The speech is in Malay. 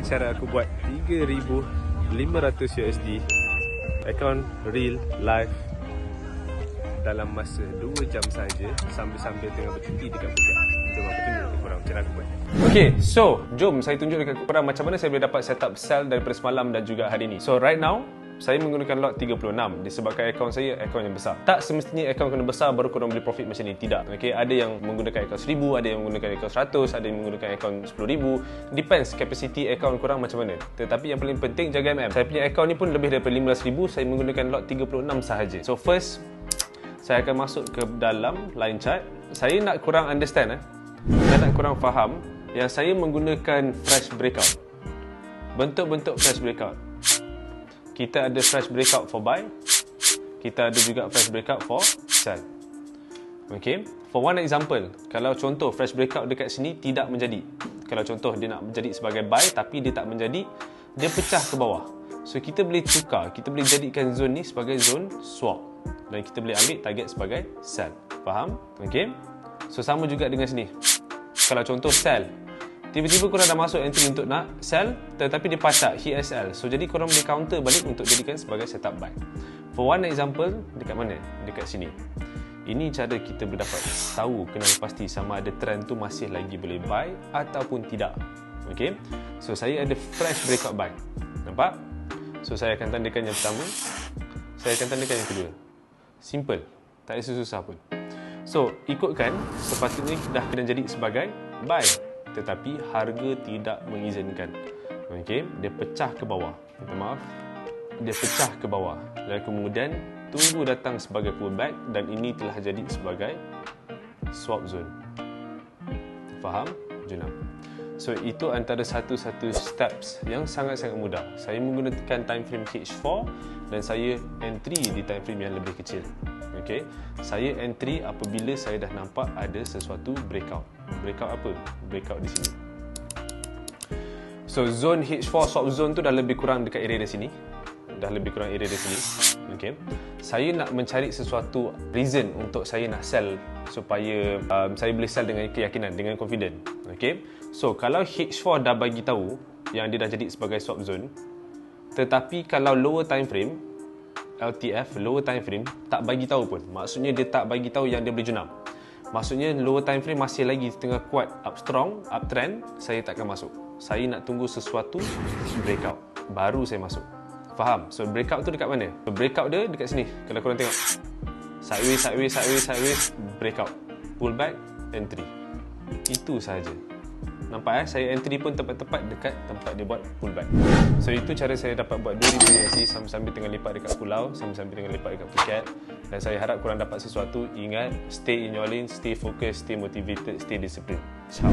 Ini cara aku buat 3500 USD Account real live dalam masa 2 jam saja sambil-sambil tengah bercuti dekat Phuket. Jom aku tunjuk korang cara aku buat. Okay, so jom saya tunjuk dekat korang macam mana saya boleh dapat setup sell daripada semalam dan juga hari ini. So right now, saya menggunakan lot 36 disebabkan akaun saya akaun yang besar. Tak semestinya akaun kena besar baru korang boleh profit macam ni. Tidak. Okay, ada yang menggunakan akaun 1000, ada yang menggunakan akaun 100, ada yang menggunakan akaun 10000. Depends capacity akaun korang macam mana. Tetapi yang paling penting jaga MM. Saya punya akaun ni pun lebih daripada 15000, saya menggunakan lot 36 sahaja. So first saya akan masuk ke dalam line chart. Saya nak kurang understand eh. Saya nak kurang faham yang saya menggunakan fresh breakout. Bentuk-bentuk fresh breakout. Kita ada fresh breakout for buy. Kita ada juga fresh breakout for sell. Okay. For one example, kalau contoh fresh breakout dekat sini tidak menjadi. Kalau contoh dia nak menjadi sebagai buy tapi dia tak menjadi, dia pecah ke bawah. So kita boleh tukar, kita boleh jadikan zone ni sebagai zone swap dan kita boleh ambil target sebagai sell. Faham? Okay. So sama juga dengan sini. Kalau contoh sell, tiba-tiba korang dah masuk entry untuk nak sell tetapi dia pacak hit SL. So jadi korang boleh counter balik untuk jadikan sebagai setup buy. For one example, dekat mana? Dekat sini. Ini cara kita boleh dapat tahu kenal pasti sama ada trend tu masih lagi boleh buy ataupun tidak. Okay. So saya ada fresh breakout buy. Nampak? So saya akan tandakan yang pertama. Saya akan tandakan yang kedua. Simple. Tak ada susah pun. So, ikutkan sepatutnya dah kena jadi sebagai buy. Tetapi harga tidak mengizinkan. Okey, dia pecah ke bawah. Minta maaf. Dia pecah ke bawah. Dan kemudian tunggu datang sebagai pullback dan ini telah jadi sebagai swap zone. Faham? Junab. So itu antara satu-satu steps yang sangat-sangat mudah. Saya menggunakan time frame H4 dan saya entry di time frame yang lebih kecil. Okay. Saya entry apabila saya dah nampak ada sesuatu breakout. Breakout apa? Breakout di sini. So zone H4 swap zone tu dah lebih kurang dekat area di sini. Dah lebih kurang area di sini. Okay. Saya nak mencari sesuatu reason untuk saya nak sell supaya um, saya boleh sell dengan keyakinan, dengan confident. Okay. So, kalau H4 dah bagi tahu yang dia dah jadi sebagai swap zone, tetapi kalau lower time frame, LTF, lower time frame, tak bagi tahu pun. Maksudnya dia tak bagi tahu yang dia boleh junam. Maksudnya lower time frame masih lagi tengah kuat up strong, uptrend, saya takkan masuk. Saya nak tunggu sesuatu breakout. Baru saya masuk. Faham? So breakout tu dekat mana? So, breakout dia dekat sini. Kalau korang tengok. Sideways, sideways, sideways, sideways, breakout. Pullback, entry. Itu sahaja. Nampak eh, saya entry pun tepat-tepat dekat tempat dia buat pullback. So itu cara saya dapat buat 2000 USD sambil-sambil tengah lipat dekat pulau, sambil-sambil tengah lipat dekat Phuket. Dan saya harap korang dapat sesuatu. Ingat, stay in your lane, stay focused, stay motivated, stay disciplined. Ciao.